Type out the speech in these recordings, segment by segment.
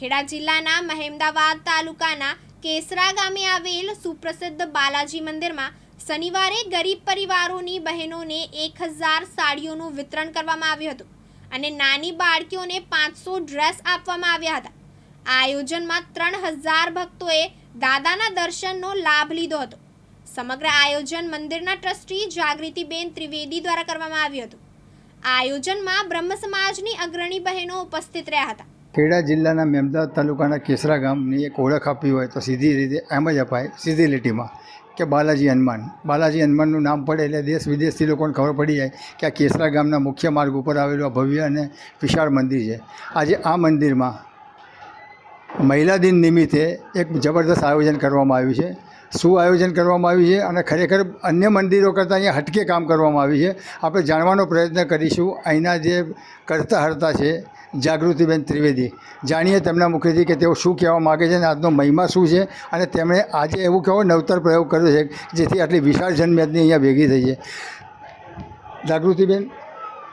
ખેડા જિલ્લાના મહેમદાવાદ તાલુકાના કેસરા ગામે આવેલ સુપ્રસિદ્ધ બાલાજી મંદિરમાં શનિવારે ગરીબ પરિવારોની બહેનોને એક હજાર સાડીઓનું વિતરણ કરવામાં આવ્યું હતું અને નાની બાળકીઓને પાંચસો ડ્રેસ આપવામાં આવ્યા હતા. આ આયોજનમાં ત્રણ હજાર ભક્તોએ દાદાના દર્શનનો લાભ લીધો હતો. સમગ્ર આયોજન મંદિરના ટ્રસ્ટી જાગૃતિબેન ત્રિવેદી દ્વારા કરવામાં આવ્યું હતું. આ આયોજનમાં બ્રહ્મ સમાજની અગ્રણી બહેનો ઉપસ્થિત રહ્યા હતા. ખેડા જિલ્લાના મેમદાવાદ તાલુકાના કેસરા ગામની એક ઓળખ આપવી હોય તો સીધી રીતે એમ જ અપાય, સીધી લીટીમાં, કે બાલાજી હનુમાન. બાલાજી હનુમાનનું નામ પડે એટલે દેશ વિદેશથી લોકોને ખબર પડી જાય કે આ કેસરા ગામના મુખ્ય માર્ગ ઉપર આવેલું આ ભવ્ય અને વિશાળ મંદિર છે. આજે આ મંદિરમાં મહિલા દિન નિમિત્તે એક જબરદસ્ત આયોજન કરવામાં આવ્યું છે. શું આયોજન કરવામાં આવ્યું છે અને ખરેખર અન્ય મંદિરો કરતાં અહીંયા હટકે કામ કરવામાં આવ્યું છે. આપણે જાણવાનો પ્રયત્ન કરીશું. અહીંના જે કરતા હરતા છે, જાગૃતિબેન ત્રિવેદી, જાણીએ તેમના મુખેથી કે તેઓ શું કહેવા માગે છે અને આજનો મહિમા શું છે અને તેમણે આજે એવું કહેવો નવતર પ્રયોગ કર્યો છે જેથી આટલી વિશાળ જનમેદની અહીંયા ભેગી થઈ છે. જાગૃતિબેન,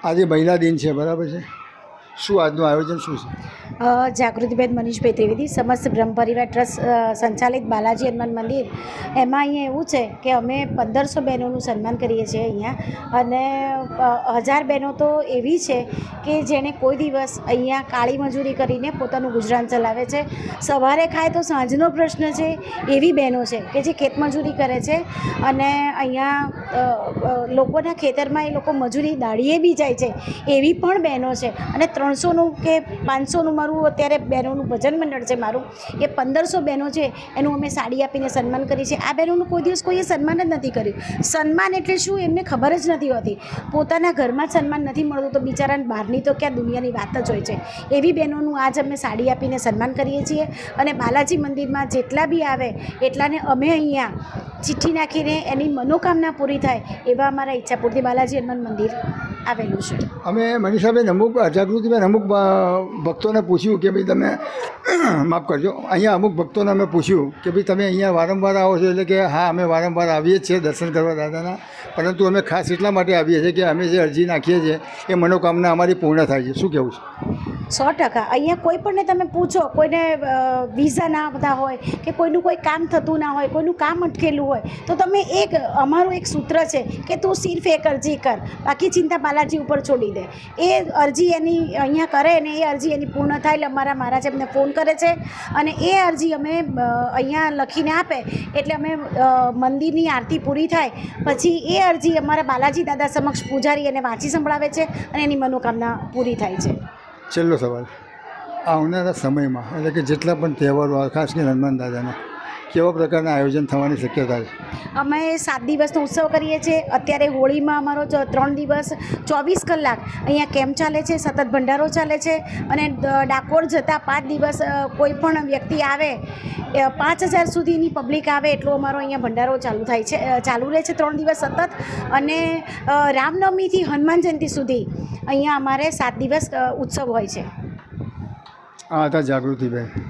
આજે મહિલા દિન છે, બરાબર છે? શું આજનું આયોજન શું છે? જાગૃતિબેન મનીષભાઈ ત્રિવેદી સમસ્ત બ્રહ્મ પરિવાર ટ્રસ્ટ સંચાલિત બાલાજી હનુમાન મંદિર. એમાં અહીંયા એવું છે કે અમે પંદરસો બહેનોનું સન્માન કરીએ છીએ અહીંયા. અને હજાર બહેનો તો એવી છે કે જેણે કોઈ દિવસ અહીંયા કાળી મજૂરી કરીને પોતાનું ગુજરાન ચલાવે છે. સવારે ખાય તો સાંજનો પ્રશ્ન છે, એવી બહેનો છે કે જે ખેતમજૂરી કરે છે. અને અહીંયા લોકોના ખેતરમાં એ લોકો મજૂરી દાળીએ બી જાય છે, એવી પણ બહેનો છે. અને ત્રણસોનું કે પાંચસોનું મારું અત્યારે બહેનોનું ભજન મંડળ છે મારું, એ પંદરસો બહેનો છે, એનું અમે સાડી આપીને સન્માન કરીએ છીએ. આ બહેનોનું કોઈ દિવસ કોઈએ સન્માન જ નથી કર્યું. સન્માન એટલે શું એમને ખબર જ નથી હોતી. પોતાના ઘરમાં સન્માન નથી મળતું તો બિચારાને બહારની તો ક્યાં દુનિયાની વાત જ હોય છે. એવી બહેનોનું આજ અમે સાડી આપીને સન્માન કરીએ છીએ અને બાલાજી મંદિરમાં જેટલા બી આવે એટલાને અમે અહીંયા ચિઠ્ઠી નાખીને એની મનોકામના પૂરી થાય એવા અમારા ઈચ્છાપૂર્તિ બાલાજી હનુમાન મંદિર આવેલું છે. અમે મનીષાબેન અમુક જાગૃતિબેન અમુક ભક્તોને પૂછ્યું કે ભાઈ તમે માફ કરજો, અહીંયા અમુક ભક્તોને અમે પૂછ્યું કે ભાઈ તમે અહીંયા વારંવાર આવો છો એટલે કે હા, અમે વારંવાર આવીએ જ છીએ દર્શન કરવા દાદાના, પરંતુ અમે ખાસ એટલા માટે આવીએ છીએ કે અમે જે અરજી નાખીએ છીએ એ મનોકામના અમારી પૂર્ણ થાય છે. શું કહેવું છે? સો ટકા. અહીંયા કોઈ પણને તમે પૂછો, કોઈને વિઝા ના બધા હોય, કે કોઈનું કોઈ કામ થતું ના હોય, કોઈનું કામ અટકેલું હોય, તો તમે એક, અમારું એક સૂત્ર છે કે તું સિર્ફ એક અરજી કર. બાકી ચિંતા બાલાજી ઉપર છોડી દે. એ અરજી એની અહીંયા કરે ને એ અરજી એની પૂર્ણ થાય એટલે અમારા મહારાજ એમને ફોન કરે છે. અને એ અરજી અમે અહીંયા લખીને આપે, એટલે અમે મંદિરની આરતી પૂરી થાય. પછી એ અરજી અમારા બાલાજી દાદા સમક્ષ પૂજારી એને વાંચી સંભળાવે છે અને એની મનોકામના પૂરી થાય છે. છેલ્લો સવાલ. આવનારા સમયમાં એટલે કે જેટલા પણ તહેવારો ખાસ કરીને હનુમાન દાદાના કેવા પ્રકારના આયોજન થવાની શક્યતા છે? અમે સાત દિવસનો ઉત્સવ કરીએ છીએ. અત્યારે હોળીમાં અમારો ત્રણ દિવસ ચોવીસ કલાક અહીંયા કેમ્પ ચાલે છે સતત ભંડારો ચાલે છે અને ડાકોર જતાં પાંચ દિવસ કોઈ પણ વ્યક્તિ આવે પાંચ હજાર સુધીની પબ્લિક આવે એટલો અમારો અહીંયા ભંડારો ચાલુ થાય છે ચાલુ રહે છે ત્રણ દિવસ સતત અને રામનવમીથી હનુમાન જયંતિ સુધી અહીંયા અમારે સાત દિવસ ઉત્સવ હોય છે. આ હતા જાગૃતિભાઈ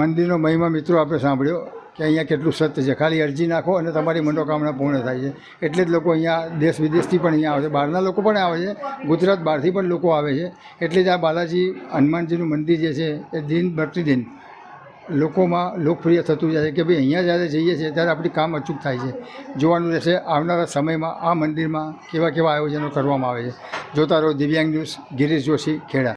મંદિરનો મહિમા મિત્રો આપણે સાંભળ્યો. કે અહીંયા કેટલું સત્ય છે? ખાલી અરજી નાખો અને તમારી મનોકામના પૂર્ણ થાય છે. એટલે જ લોકો અહીંયા દેશ વિદેશથી પણ અહીંયા આવે છે. બહારના લોકો પણ આવે છે. ગુજરાત બહારથી પણ લોકો આવે છે. એટલે જ આ બાલાજી હનુમાનજીનું મંદિર જે છે, એ દિન પ્રતિદિન લોકોમાં લોકપ્રિય થતું જાય છે કે ભાઈ અહીંયા જ્યારે જઈએ છીએ ત્યારે આપણી કામ અચૂક થાય છે. જોવાનું રહેશે આવનારા સમયમાં આ મંદિરમાં કેવા કેવા આયોજનો કરવામાં આવે છે. જોતા રહો દિવ્યાંગ ન્યૂઝ ગિરીશ જોશી ખેડા.